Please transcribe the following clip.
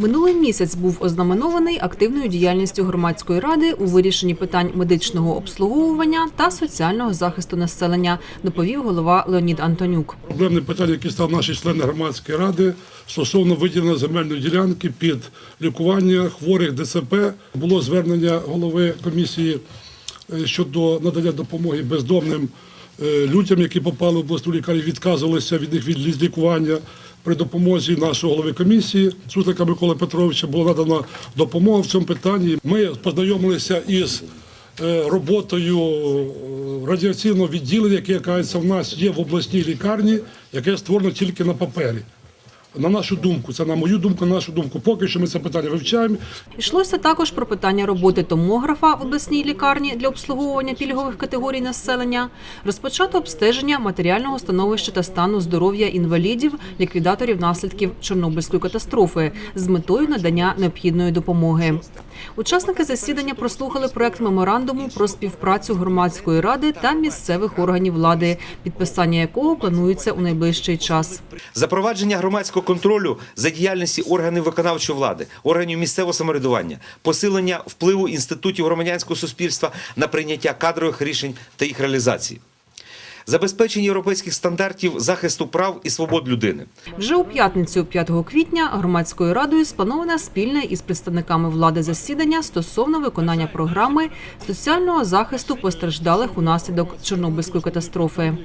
Минулий місяць був ознаменований активною діяльністю громадської ради у вирішенні питань медичного обслуговування та соціального захисту населення, доповів голова Леонід Антонюк. Проблемне питання, яке став наші члени громадської ради стосовно виділення земельної ділянки під лікування хворих ДЦП. Було звернення голови комісії е, щодо надання допомоги бездомним е, людям, які попали в обласну лікарню, відказувалися від них від лікування. При допомозі нашого голови комісії Суслика Миколи Петровича була надана допомога в цьому питанні. Ми познайомилися із е, роботою е, радіаційного відділення, яке в нас є в обласній лікарні, яке створено тільки на папері. На нашу думку, це на мою думку, на нашу думку. Поки що ми це питання вивчаємо. Йшлося також про питання роботи томографа в обласній лікарні для обслуговування пільгових категорій населення, розпочато обстеження матеріального становища та стану здоров'я інвалідів, ліквідаторів наслідків Чорнобильської катастрофи з метою надання необхідної допомоги. Учасники засідання прослухали проект меморандуму про співпрацю громадської ради та місцевих органів влади, підписання якого планується у найближчий час. Запровадження громадського контролю за діяльності органів виконавчої влади, органів місцевого самоврядування, посилення впливу інститутів громадянського суспільства на прийняття кадрових рішень та їх реалізації. Забезпечення європейських стандартів захисту прав і свобод людини. Вже у п'ятницю, 5 квітня, громадською радою сплановане спільне із представниками влади засідання стосовно виконання програми соціального захисту постраждалих унаслідок Чорнобильської катастрофи.